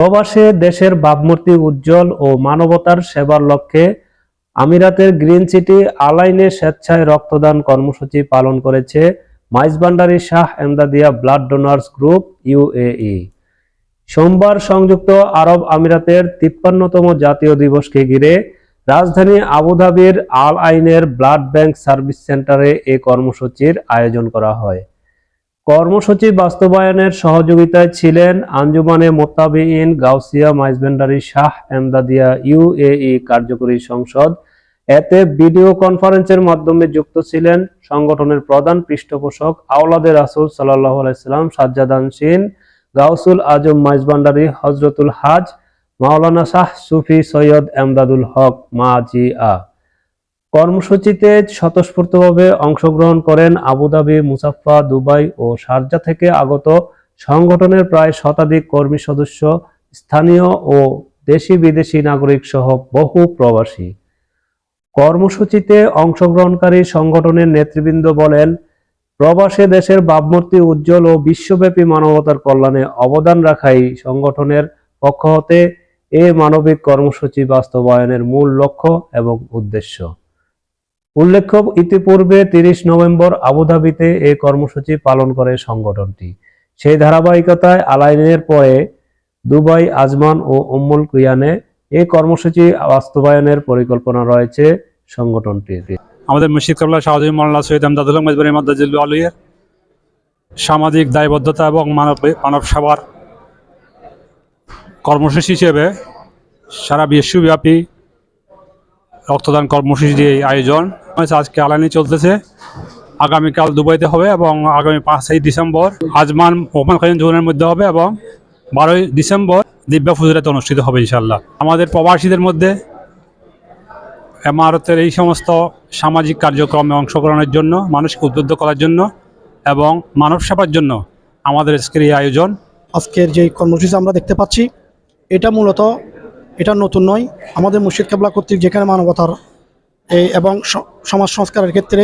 প্রবাসে দেশের ভাবমূর্তি উজ্জ্বল ও মানবতার সেবার লক্ষ্যে আমিরাতের গ্রিন সিটি আলাইনে স্বেচ্ছায় রক্তদান কর্মসূচি পালন করেছে Maizbhandari Shah Emdadia blood donors group UAE সোমবার সংযুক্ত আরব আমিরাতের তিপ্পান্নতম জাতীয় দিবসকে ঘিরে রাজধানী আবুধাবির আল আইনের ব্লাড ব্যাংক সার্ভিস সেন্টারে এ কর্মসূচির আয়োজন করা হয়। কর্মসূচি বাস্তবায়নের সহযোগিতায় ছিলেন আঞ্জুমানে মোত্তাবিইন গাউসিয়া মাইজবেন্ডারি শাহ এমদাদিয়া ইউএই কার্যকরী সংসদ। এতে ভিডিও কনফারেন্সের মাধ্যমে যুক্ত ছিলেন সংগঠনের প্রধান পৃষ্ঠপোষক আওলাদে রাসুল সাল্লাহ আলাইসাল্লাম সাজ্জাদান সিন গাউসুল আজম মাইজবান্ডারি হজরতুল হাজ, মাওলানা শাহ সুফি সৈয়দ এমদাদুল হক মাজি আ কর্মসূচিতে স্বতঃস্ফূর্তভাবে অংশগ্রহণ করেন আবুধাবি মুসাফা দুবাই ও শারজা থেকে আগত সংগঠনের প্রায় শতাধিক কর্মী সদস্য, স্থানীয় ও দেশি বিদেশি নাগরিক সহ বহু প্রবাসী। কর্মসূচিতে অংশগ্রহণকারী সংগঠনের নেতৃবৃন্দ বলেন, প্রবাসে দেশের ভাবমূর্তি উজ্জ্বল ও বিশ্বব্যাপী মানবতার কল্যাণে অবদান রাখাই সংগঠনের পক্ষ হতে এ মানবিক কর্মসূচি বাস্তবায়নের মূল লক্ষ্য এবং উদ্দেশ্য। উল্লেখ্য, ইতিপূর্বে তিরিশ নভেম্বর আবুধাবিতে এই কর্মসূচি পালন করে সংগঠনটি। সেই ধারাবাহিকতায় আলাইনের পরে দুবাই, আজমান ও উম্মুল কুইয়ানে এই কর্মসূচি বাস্তবায়নের পরিকল্পনা রয়েছে সংগঠনটির। আমাদের মুর্শিদ কাবলা শাহজী মোল্লা সৈয়দ আমদাদুল মজবুরি মদ্দাজিল আলুয়ের সামাজিক দায়বদ্ধতা এবং মানব মানব সেবার কর্মসূচি হিসেবে সারা বিশ্বব্যাপী রক্তদান কর্মসূচির এই আয়োজন। আজকে আলানি চলতেছে। আগামীকাল দুবাইতে হবে এবং আগামী পাঁচই ডিসেম্বর আজমান ওমান খাইন জোনের মধ্যে হবে এবং বারোই ডিসেম্বর দিব্যা ফুজরাতে অনুষ্ঠিত হবে ইনশাল্লাহ আমাদের প্রবাসীদের মধ্যে এমারতের এই সমস্ত সামাজিক কার্যক্রমে অংশগ্রহণের জন্য, মানুষকে উদ্বুদ্ধ করার জন্য এবং মানব সেবার জন্য আমাদের আজকের এই আয়োজন। আজকের যে কর্মসূচি আমরা দেখতে পাচ্ছি, এটা মূলত এটা নতুন নয়। আমাদের মুর্শিদ কেবলা কর্তৃক যেখানে মানবতার এই এবং সমাজ সংস্কারের ক্ষেত্রে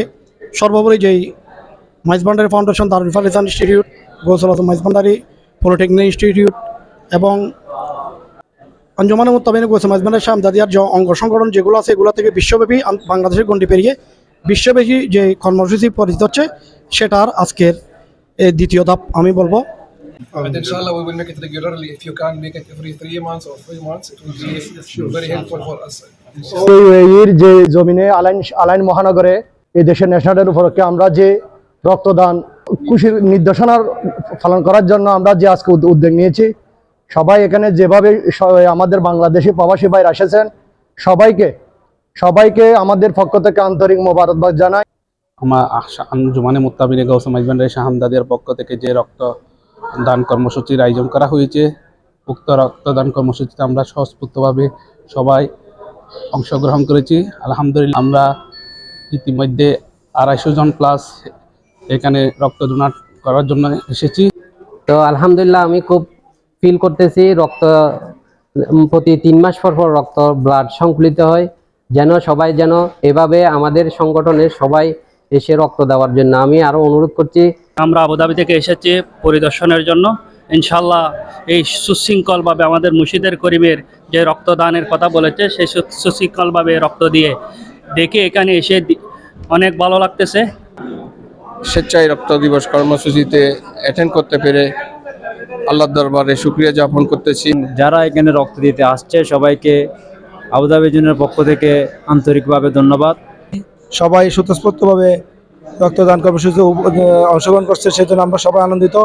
সর্বোপরি যেই Maizbhandari foundation, Darul Falisan institute, Gausul Maizbhandari, polytechnic institute এবং আঞ্জমানের মোত্তাবিনে গৌসল মাইজবান্ডারি শামদাদিয়ার যে অঙ্গ সংগঠন যেগুলো আছে, এগুলো থেকে বিশ্বব্যাপী বাংলাদেশের গণ্ডি পেরিয়ে বিশ্বব্যাপী যে কর্মসূচি পরিচিত হচ্ছে, সেটার আজকের দ্বিতীয় ধাপ আমি বলব। But inshallah, we will make it regularly. If you can make it every three months or three months, it will be sure. very helpful for us. এর যে জমিনে আলাইন আলাইন মহানগরে এই দেশের ন্যাশনালের উপলক্ষে আমরা যে রক্তদান খুশির নির্দেশনার পালন করার জন্য আমরা যে আজকে উদ- উদ্যোগ নিয়েছি সবাই এখানে যেভাবে আমাদের বাংলাদেশি প্রবাসী ভাইরা এসেছেন সবাইকে সবাইকে আমাদের পক্ষ থেকে আন্তরিক মোবারকবাদ জানাই আমার আঞ্জুমানে মোত্তাবিনে গৌসম মাইজবান্ডারি শাহামদাদের পক্ষ থেকে যে রক্ত দান কর্মসূচির আয়োজন করা হয়েছে। উক্ত রক্তদান কর্মসূচিতে আমরা স্বস্ফূর্তভাবে সবাই অংশগ্রহণ করেছি। আলহামদুলিল্লাহ, আমরা ইতিমধ্যে আড়াইশো জন প্লাস এখানে রক্ত ডোনাট করার জন্য এসেছি। তো আলহামদুলিল্লাহ, আমি খুব ফিল করতেছি রক্ত প্রতি তিন মাস পর পর রক্ত ব্লাড সংকুলিত হয়। যেন সবাই যেন এভাবে আমাদের সংগঠনের সবাই এসে রক্ত দেওয়ার জন্য আমি আরও অনুরোধ করছি। আমরা আবুধাবি থেকে এসেছি পরিদর্শনের জন্য। ইনশাল্লাহ এই সুশৃঙ্খলভাবে আমাদের মুর্শিদের করিমের যে রক্তদানের কথা বলেছে সেই সুশৃঙ্খলভাবে রক্ত দিয়ে দেখে এখানে এসে অনেক ভালো লাগতেছে। স্বেচ্ছায় রক্ত দিবস কর্মসূচিতে অ্যাটেন্ড করতে পেরে আল্লাহর দরবারে শুক্রিয়া জ্ঞাপন করতেছি। যারা এখানে রক্ত দিতে আসছে সবাইকে আবুধাবি জুনের পক্ষ থেকে আন্তরিকভাবে ধন্যবাদ। সবাই স্বতঃস্ফূর্তভাবে রক্তদান কর্মসূচিতে অংশগ্রহণ করছে সেজন্য আমরা সবাই আনন্দিত।